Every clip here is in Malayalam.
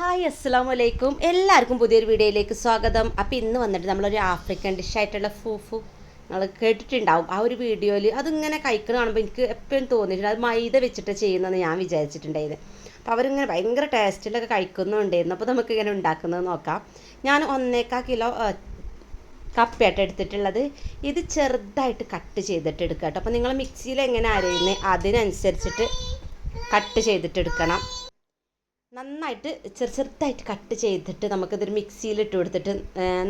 ഹായ് അസ്സാം വലൈക്കും എല്ലാവർക്കും പുതിയൊരു വീഡിയോയിലേക്ക് സ്വാഗതം. അപ്പോൾ ഇന്ന് വന്നിട്ട് നമ്മളൊരു ആഫ്രിക്കൻ ഡിഷായിട്ടുള്ള ഫൂഫു നിങ്ങൾ കേട്ടിട്ടുണ്ടാവും. ആ ഒരു വീഡിയോയിൽ അതിങ്ങനെ കഴിക്കുന്ന കാണുമ്പോൾ എനിക്ക് എപ്പോഴും തോന്നിയിട്ടുണ്ട്. അത് മൈദ വെച്ചിട്ട് ചെയ്യുന്നതെന്ന് ഞാൻ വിചാരിച്ചിട്ടുണ്ടായിരുന്നു. അപ്പോൾ അവരിങ്ങനെ ഭയങ്കര ടേസ്റ്റിലൊക്കെ കഴിക്കുന്നുണ്ടായിരുന്നു. അപ്പോൾ നമുക്ക് ഇങ്ങനെ ഉണ്ടാക്കുന്നത് നോക്കാം. ഞാൻ ഒന്നേക്കാ കിലോ കപ്പയായിട്ട് എടുത്തിട്ടുള്ളത്. ഇത് ചെറുതായിട്ട് കട്ട് ചെയ്തിട്ട് എടുക്കുക കേട്ടോ അപ്പോൾ നിങ്ങൾ മിക്സിയിൽ എങ്ങനെ അരയുന്നത് അതിനനുസരിച്ചിട്ട് കട്ട് ചെയ്തിട്ട് എടുക്കണം. നന്നായിട്ട് ചെറു ചെറുതായിട്ട് കട്ട് ചെയ്തിട്ട് നമുക്കിതൊരു മിക്സിയിൽ ഇട്ട് കൊടുത്തിട്ട്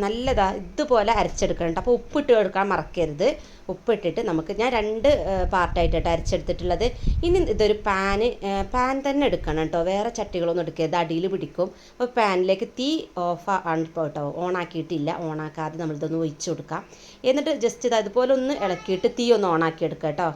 നല്ലതാ ഇതുപോലെ അരച്ചെടുക്കണം അപ്പോൾ ഉപ്പിട്ട് കൊടുക്കാൻ മറക്കരുത്. ഉപ്പിട്ടിട്ട് നമുക്ക് ഞാൻ രണ്ട് പാർട്ടായിട്ടാണ് അരച്ചെടുത്തിട്ടുള്ളത്. ഇനി ഇതൊരു പാന് പാൻ തന്നെ എടുക്കണം കേട്ടോ വേറെ ചട്ടികളൊന്നും എടുക്കരുത്. അടിയിൽ പിടിക്കും. അപ്പോൾ പാനിലേക്ക് തീ ഓഫ് ആണ് കേട്ടോ ഓണാക്കിയിട്ടില്ല ഓണാക്കാതെ നമ്മളിതൊന്ന് ഒഴിച്ചു കൊടുക്കാം. എന്നിട്ട് ജസ്റ്റ് ഇത് അതുപോലെ ഒന്ന് ഇളക്കിയിട്ട് തീ ഒന്ന് ഓണാക്കി എടുക്കാം കേട്ടോ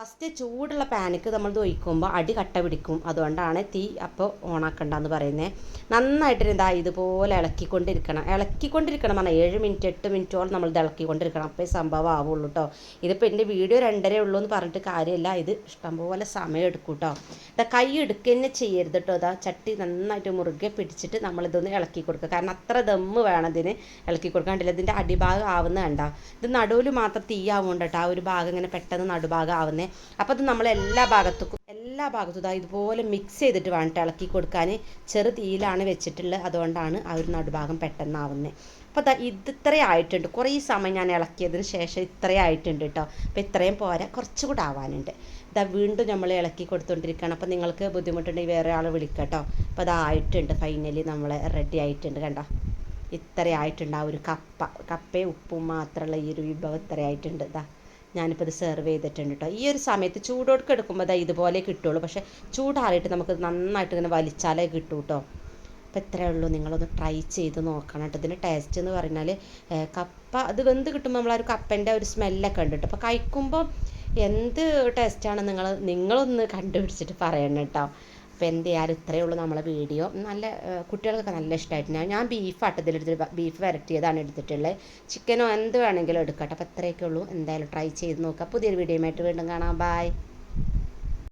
ഫസ്റ്റ് ചൂടുള്ള പാനിക്ക് നമ്മൾ ഒഴിക്കുമ്പോൾ അടി കട്ട പിടിക്കും. അതുകൊണ്ടാണ് തീ അപ്പോൾ ഓണാക്കണ്ടെന്ന് പറയുന്നത് നന്നായിട്ട് എന്താ ഇതുപോലെ ഇളക്കിക്കൊണ്ടിരിക്കണം. ഇളക്കിക്കൊണ്ടിരിക്കണം പറഞ്ഞാൽ ഏഴ് മിനിറ്റ് എട്ട് മിനിറ്റോളം നമ്മൾ ഇത് ഇളക്കിക്കൊണ്ടിരിക്കണം. അപ്പോൾ ഈ സംഭവം ആവുള്ളൂ കേട്ടോ ഇതിപ്പോൾ എന്റെ വീഡിയോ രണ്ടരേ ഉള്ളൂ എന്ന് പറഞ്ഞിട്ട് കാര്യമില്ല. ഇത് ഇഷ്ടംപോലെ സമയം എടുക്കും കേട്ടോ ഇതാ കൈ എടുക്കുക തന്നെ ചെയ്യരുത് കേട്ടോ ഇതാ ചട്ടി നന്നായിട്ട് മുറുകെ പിടിച്ചിട്ട് നമ്മളിതൊന്ന് ഇളക്കി കൊടുക്കുക. കാരണം അത്ര ദമ്മ് വേണം ഇതിന്. ഇളക്കി കൊടുക്കാണ്ടില്ല ഇതിന്റെ അടിഭാഗം ആവുന്ന കണ്ട. ഇത് നടുവിൽ മാത്രം തീയാവുണ്ട് കേട്ടോ ആ ഒരു ഭാഗം ഇങ്ങനെ പെട്ടെന്ന് നടുഭാഗം ആവുന്നേ. അപ്പോൾ അത് നമ്മൾ എല്ലാ ഭാഗത്തും എല്ലാ ഭാഗത്തും ഇതാ ഇതുപോലെ മിക്സ് ചെയ്തിട്ട് വേണ്ടി ഇളക്കി കൊടുക്കാൻ ചെറു തീയിലാണ് വെച്ചിട്ടുള്ളത്. അതുകൊണ്ടാണ് ആ ഒരു നടുഭാഗം പെട്ടെന്നാവുന്നത് അപ്പോൾ ദാ ഇത് ഇത്രയും ആയിട്ടുണ്ട്. കുറേ സമയം ഞാൻ ഇളക്കിയതിന് ശേഷം ഇത്രയും ആയിട്ടുണ്ട് കേട്ടോ അപ്പോൾ ഇത്രയും പോരാ കുറച്ചുകൂടെ ആവാനുണ്ട്. ഇതാ വീണ്ടും നമ്മൾ ഇളക്കി കൊടുത്തുകൊണ്ടിരിക്കുകയാണ് അപ്പോൾ നിങ്ങൾക്ക് ബുദ്ധിമുട്ടുണ്ടെങ്കിൽ വേറെ ആൾ വിളിക്കാം കേട്ടോ അപ്പോൾ അതായിട്ടുണ്ട് ഫൈനലി നമ്മൾ റെഡി ആയിട്ടുണ്ട് കണ്ടോ? ഇത്രയായിട്ടുണ്ട് ആ ഒരു കപ്പ. കപ്പയും ഉപ്പും മാത്രമുള്ള ഈ ഒരു വിഭവം ഇത്രയായിട്ടുണ്ട് ഇതാ ഞാനിപ്പോൾ ഇത് സെർവ് ചെയ്തിട്ടുണ്ട് കേട്ടോ ഈ ഒരു സമയത്ത് ചൂടോടുക്ക് എടുക്കുമ്പോൾ ദാ ഇതുപോലെ കിട്ടുള്ളൂ. പക്ഷേ ചൂടാറിയിട്ട് നമുക്ക് നന്നായിട്ട് ഇങ്ങനെ വലിച്ചാലേ കിട്ടൂ കേട്ടോ അപ്പോൾ ഇത്രയേ ഉള്ളൂ. നിങ്ങളൊന്ന് ട്രൈ ചെയ്ത് നോക്കണം കേട്ടോ ഇതിന്റെ ടേസ്റ്റ് എന്ന് പറഞ്ഞാൽ കപ്പ അത് വെന്ത് കിട്ടുമ്പോൾ നമ്മൾ ഒരു കപ്പന്റെ ഒരു സ്മെല്ലൊക്കെ ഉണ്ട് കേട്ടോ അപ്പോൾ കഴിക്കുമ്പോൾ എന്ത് ടേസ്റ്റാണ് നിങ്ങൾ നിങ്ങളൊന്ന് കണ്ടുപിടിച്ചിട്ട് പറയണം കേട്ടോ അപ്പോൾ എന്ത് ഇത്രയേ ഉള്ളൂ നമ്മളെ വീഡിയോ. നല്ല കുട്ടികൾക്കൊക്കെ നല്ല ഇഷ്ടമായിട്ടുണ്ട് ഞാൻ ബീഫാട്ട് ഇതിലെടുത്തിട്ട് ബീഫ് വരട്ടിയതാണ് എടുത്തിട്ടുള്ളത് ചിക്കനോ എന്ത് വേണമെങ്കിലും എടുക്കട്ടെ. അപ്പോൾ ഇത്രയൊക്കെ ഉള്ളൂ. എന്തായാലും ട്രൈ ചെയ്ത് നോക്കാം. പുതിയൊരു വീഡിയോയുമായിട്ട് വീണ്ടും കാണാം. ബായ്